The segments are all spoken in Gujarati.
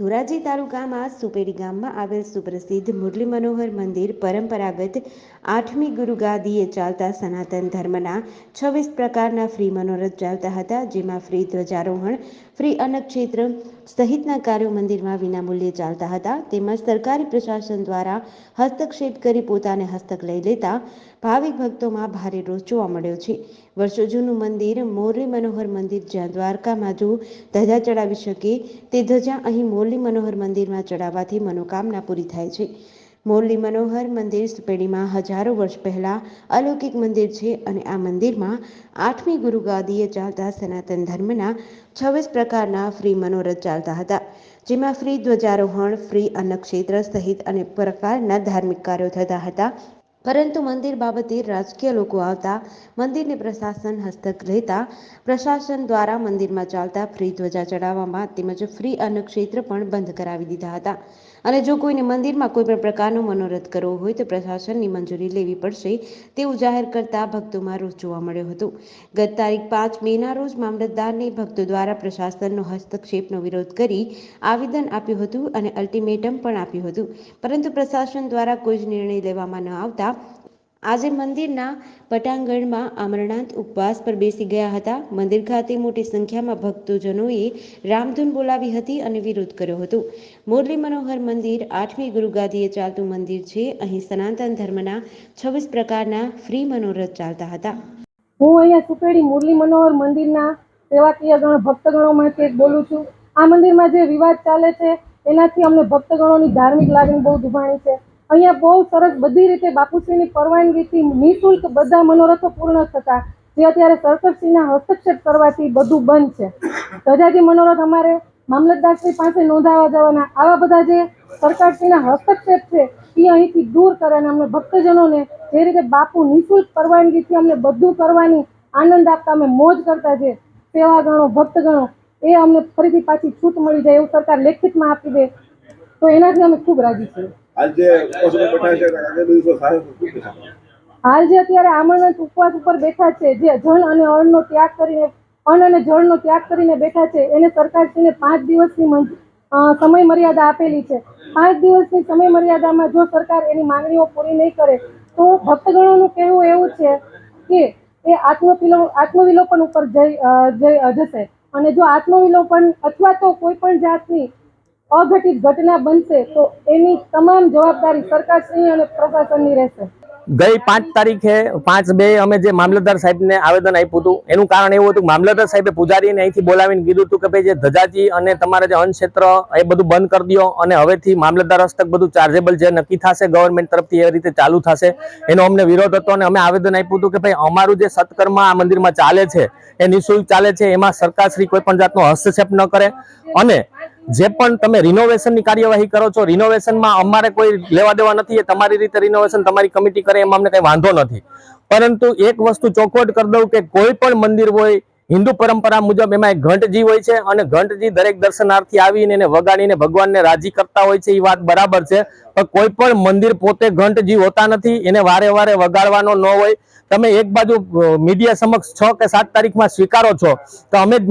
ધોરાજી તાલુકામાં સુપેડી ગામમાં આવેલ સુપ્રસિદ્ધ મુરલી મનોહર મંદિર પરંપરાગત આઠમી ગુરુગાદીએ ચાલતા સનાતન ધર્મના છવ્વીસ પ્રકારના ફ્રી મનોરથ ચાલતા હતા, જેમાં ફ્રી ધ્વજારોહણ, ફ્રી અન્નક્ષેત્ર સહિતના કાર્યો મંદિરમાં વિનામૂલ્યે ચાલતા હતા. તેમજ સરકારી પ્રશાસન દ્વારા હસ્તક્ષેપ કરી પોતાને હસ્તક લઈ લેતા ભાવિક ભક્તોમાં ભારે રોષ જોવા મળ્યો છે. વર્ષો જૂનું મંદિર, મોરલી મનોહર મંદિર જ્યાં દ્વારકામાં જો ધજા ચડાવી શકે તે ધજા અહીં મોરલી મનોહર મંદિરમાં ચડાવવાથી મનોકામના પૂરી થાય છે. મોરલી મનોહર મંદિર સુપેડીમાં હજારો વર્ષ પહેલા અલૌકિક મંદિર છે અને આ મંદિરમાં આઠમી ગુરુ ગાદીએ ચાલતા સનાતન ધર્મના છવ્વીસ પ્રકારના ફ્રી મનોરથ ચાલતા હતા, જેમાં ફ્રી ધ્વજારોહણ, ફ્રી અન્નક્ષેત્ર સહિત અનેક પ્રકારના ધાર્મિક કાર્યો થતા હતા. પરંતુ મંદિર બાબતે રાજકીય લોકો આવતા, મંદિરને પ્રશાસન હસ્તક રહેતા, પ્રશાસન દ્વારા મંદિરમાં ચાલતા ફ્રી ધ્વજા ચડાવવામાં તેમજ ફ્રી અન્નક્ષેત્ર પણ બંધ કરાવી દીધા હતા. અને જો કોઈને મંદિરમાં કોઈ પણ પ્રકારનો મનોરથ કરવો હોય તો પ્રશાસનની મંજૂરી લેવી પડશે તેવું જાહેર કરતા ભક્તોમાં રોષ જોવા મળ્યો હતો. ગત તારીખ પાંચ મેના રોજ મામલતદારને ભક્તો દ્વારા પ્રશાસનનો હસ્તક્ષેપનો વિરોધ કરી આવેદન આપ્યું હતું અને અલ્ટિમેટમ પણ આપ્યું હતું. પરંતુ પ્રશાસન દ્વારા કોઈ જ નિર્ણય લેવામાં ન આવતા આજે મંદિરના પટાંગણમાં અમરનાથ ઉપવાસ પર બેસી ગયા હતા. મંદિર ખાતે મોટી સંખ્યામાં ભક્તોજનોએ રામધૂન બોલાવી હતી અને વિરોધ કર્યો હતો. મુરલી મનોહર મંદિર આઠમી ગુરુગાદીએ ચાલતું મંદિર છે. અહીં સનાતન ધર્મના છવ્વીસ પ્રકારના ફ્રી મનોરથ ચાલતા હતા. હું અહીંયા સુપેડી મુરલી મનોહર મંદિરના સેવાકીય ગણ ભક્તગણોમાંથી એક બોલું છું. આ મંદિરમાં જે વિવાદ ચાલે છે, એનાથી અમને ભક્તગણોની ધાર્મિક લાગણી બહુ દુભાણી છે. અહીંયા બહુ સરસ બધી રીતે બાપુશ્રીની પરવાનગીથી નિઃશુલ્ક બધા મનોરથો પૂર્ણ થતા, જે અત્યારે સરકારશ્રીના હસ્તક્ષેપ કરવાથી બધું બંધ છે. ધજાજી મનોરથ અમારે મામલતદારશ્રી પાસે નોંધાવા જવાના. આવા બધા જે સરકારશ્રીના હસ્તક્ષેપ છે, એ અહીંથી દૂર કરે અને અમને ભક્તજનોને જે રીતે બાપુ નિઃશુલ્ક પરવાનગીથી અમને બધું કરવાની આનંદ આપતા, અમે મોજ કરતા છે સેવાગણો, ભક્તગણો, એ અમને ફરીથી પાછી છૂટ મળી જાય એવું સરકાર લેખિતમાં આપી દે. તો એનાથી અમે ખૂબ રાજી છીએ. હાલ જે અત્યારે આમરણાંત ઉપવાસ ઉપર બેઠા છે, જે જળ અને અણનો ત્યાગ કરીને, અન્ન અને જળનો ત્યાગ કરીને બેઠા છે, એને સરકારશ્રીને પાંચ દિવસની સમય મર્યાદા આપેલી છે. પાંચ દિવસની સમય મર્યાદામાં જો સરકાર એની માંગણીઓ પૂરી નહીં કરે, તો ભક્તગણોનું કહેવું એવું છે કે એ આત્મવિલો, આત્મવિલોપન ઉપર જઈ જશે. અને જો આત્મવિલોપન અથવા તો કોઈ પણ જાતની અઘટિત ઘટના બનશે તો એની તમામ જવાબદારી સરકારશ્રી અને પ્રશાસનની રહેશે. ગઈ પાંચ તારીખે પાંચ બે અમે જે મામલતદાર સાહેબને આવેદન આપ્યું હતું, એનું કારણ એવું હતું મામલતદાર સાહેબે પૂજારીને અહીંથી બોલાવીને કીધું હતું કે ભાઈ જે ધજાજી અને તમારા જે અન્ન ક્ષેત્ર એ બધું બંધ કરી દો અને હવેથી મામલતદાર હસ્તક બધું ચાર્જેબલ જે નક્કી થશે ગવર્મેન્ટ તરફથી એ રીતે ચાલુ થશે. એનો અમને વિરોધ હતો અને અમે આવેદન આપ્યું હતું કે ભાઈ અમારું જે સત્કર્મ આ મંદિરમાં ચાલે છે, એ નિઃશુલ્ક ચાલે છે, એમાં સરકારશ્રી કોઈ પણ જાતનો હસ્તક્ષેપ ન કરે. અને જે પણ તમે રિનોવેશનની કાર્યવાહી કરો છો રિનોવેશનમાં અમારે કોઈ લેવા દેવા નથી, એ તમારી રીતે રિનોવેશન તમારી કમિટી કરે, એમાં અમને કંઈ વાંધો નથી. પરંતુ એક વસ્તુ ચોખવટ કરી દઉં કે કોઈ પણ મંદિર હોય હિન્દુ પરંપરા મુજબ એમાં એક ઘંટજી હોય છે અને ઘંટજી દરેક દર્શનાર્થી આવીને એને વગાડીને ભગવાનને રાજી કરતા હોય છે એ વાત બરાબર છે. પણ કોઈ પણ મંદિર પોતે ઘંટજી હોતા નથી, એને વારે વારે વગાડવાનો ન હોય. તમે એક બાજુ મીડિયા સમક્ષ છ કે સાત તારીખમાં સ્વીકારો છો, તો અમે જ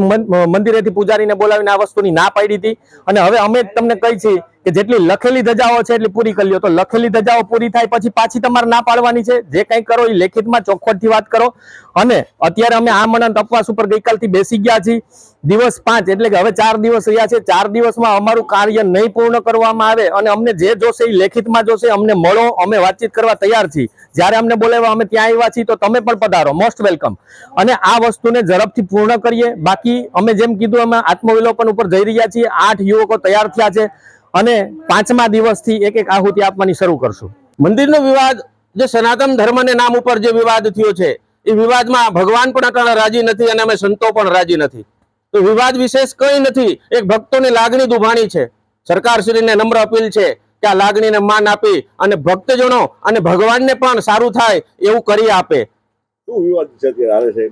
મંદિરેથી પૂજારીને બોલાવીને આ વસ્તુની ના પાડી હતી. અને હવે અમે જ તમને કહી છીએ કે જેટલી લખેલી ધજાઓ છે એટલી પૂરી કરી લો. તો લખેલી ધજાઓ પૂરી થાય પછી પાછી તમારે ના પાડવાની છે. જે કંઈ કરો એ લેખિતમાં ચોખવટથી વાત કરો. અને અત્યારે અમે આ મનંત અપવાસ ઉપર ગઈકાલથી બેસી ગયા છીએ. દિવસ પાંચ એટલે કે હવે ચાર દિવસ રહ્યા છે. ચાર દિવસમાં અમારું કાર્ય નહીં પૂર્ણ કરવામાં આવે અને અમને જે જોશે એ લેખિતમાં જોશે. અમને મળો, અમે વાતચીત કરવા તૈયાર છીએ. જ્યારે અમને બોલાવ્યા અમે ત્યાં આવ્યા છીએ, તો તમે પણ પધારો. મોસ્ટ વેલકમ અને આ વસ્તુને ઝડપથી પૂર્ણ કરીએ. બાકી અમે જેમ કીધું, અમે આત્મવિલોપન ઉપર જઈ રહ્યા છીએ. આઠ યુવકો તૈયાર થયા છે. અને પાંચમા દિવસથી એક એક આહુતિ આપવાની શરૂ કરશું. મંદિરનો વિવાદ જે સનાતન ધર્મને નામ ઉપર જે વિવાદ થયો છે એ વિવાદમાં ભગવાન પણ અટાણે રાજી નથી અને અમે સંતો પણ રાજી નથી. તો વિવાદ વિશેષ કંઈ નથી એક ભક્તોની લાગણી દુભાણી છે. સરકારશ્રીને નમ્ર અપીલ છે કે આ લાગણીને માન આપી અને ભક્તજનો અને ભગવાનને પણ સારું થાય એવું કરી આપે.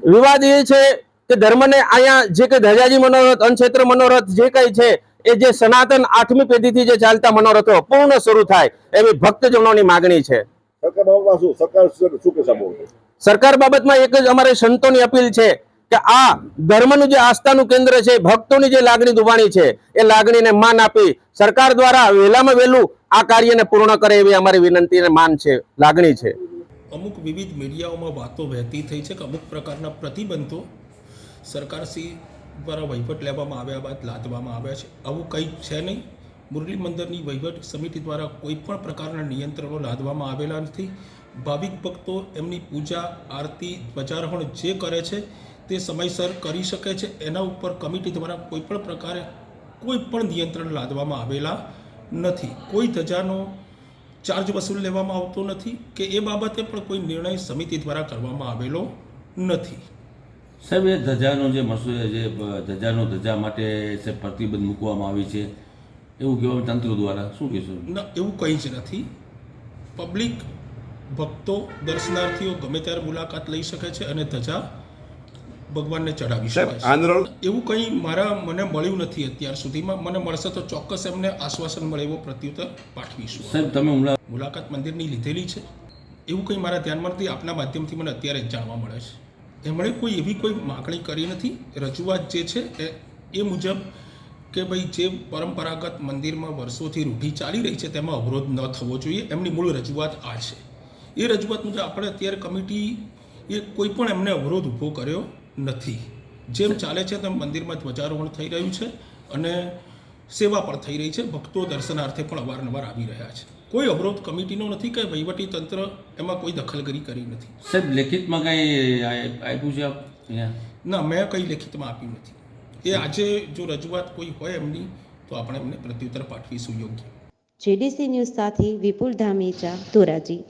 વિવાદ એ છે કે ધર્મને અહીંયા જે કઈ ધજાજી મનોરથ અનક્ષેત્ર મનોરથ જે કઈ છે એ જે સનાતન આઠમી પેઢીથી જે ચાલતા મનોરથો પૂર્ણ શરૂ થાય એવી ભક્તજનોની માગણી છે. સરકાર બાબતમાં એક જ અમારે સંતોની અપીલ છે કે આ ધર્મનું જે આસ્થાનું કેન્દ્ર છે ભક્તોની જે લાગણી દુબાણી છે એ લાગણીને માન આપી સરકાર દ્વારા વહેલામાં વહેલું આ કાર્યને પૂર્ણ કરે એવી અમારી વિનંતી અને માન છે લાગણી છે. અમુક વિવિધ મીડિયાઓમાં વાતો વહેતી થઈ છે કે અમુક પ્રકારના પ્રતિબંધો સરકારશ્રી દ્વારા વહીવટ લેવામાં આવ્યા બાદ લાદવામાં આવ્યા છે. આવું કંઈ છે નહીં. મુરલી મંદિરની વહીવટ સમિતિ દ્વારા કોઈ પણ પ્રકારના નિયંત્રણો લાદવામાં આવેલા નથી. ભાવિક ભક્તો એમની પૂજા, આરતી, ધ્વજારોહણ જે કરે છે તે સમયસર કરી શકે છે. એના ઉપર કમિટી દ્વારા કોઈ પણ પ્રકારે કોઈ પણ નિયંત્રણ લાદવામાં આવેલા નથી. કોઈ ધજાનો ચાર્જ વસૂલ લેવામાં આવતો નથી કે એ બાબતે પણ કોઈ નિર્ણય સમિતિ દ્વારા કરવામાં આવેલો નથી. સાહેબ એ ધજાનો જે મસૂ જે ધજાનો ધજા માટે છે પ્રતિબંધ મૂકવામાં આવી છે એવું કહેવાય તંત્ર દ્વારા. શું કહેશો? ના એવું કંઈ જ નથી. પબ્લિક ભક્તો દર્શનાર્થીઓ ગમે ત્યારે મુલાકાત લઈ શકે છે અને ધજા ભગવાનને ચડાવી શકે સાહેબ છે. એવું કંઈ મારા મને મળ્યું નથી અત્યાર સુધીમાં. મને મળશે તો ચોક્કસ એમને આશ્વાસન મળે એવો પ્રત્યુત્તર પાઠવીશું. સાહેબ તમે મુલાકાત મંદિરની લીધેલી છે. એવું કંઈ મારા ધ્યાનમાં નથી. આપના માધ્યમથી મને અત્યારે જ જાણવા મળે છે. એમણે કોઈ એવી કોઈ માગણી કરી નથી. રજૂઆત જે છે એ એ મુજબ કે ભાઈ જે પરંપરાગત મંદિરમાં વર્ષોથી રૂઢી ચાલી રહી છે તેમાં અવરોધ ન થવો જોઈએ, એમની મૂળ રજૂઆત આ છે. એ રજૂઆત મુજબ આપણે અત્યારે કમિટી એ કોઈ પણ એમને અવરોધ ઊભો કર્યો નથી. જેમ ચાલે છે તેમ મંદિરમાં ધ્વજારોહણ થઈ રહ્યું છે અને સેવા પણ થઈ રહી છે. ભક્તો દર્શનાર્થે પણ અવારનવાર આવી રહ્યા છે. કોઈ અવરોધ કમિટીનો નથી કે વહીવટી તંત્ર એમાં કોઈ દખલગીરી કરી નથી? સાહેબ લેખિતમાં કાંઈ આપ્યું છે આપ ના મેં કંઈ લેખિતમાં આપ્યું નથી. એ આજે જો રજૂઆત કોઈ હોય એમની તો આપણે એમને પ્રત્યુત્તર પાઠવીશું યોગ્ય. જેડીસી ન્યૂઝ સાથે વિપુલ ધામેચા ધોરાજી.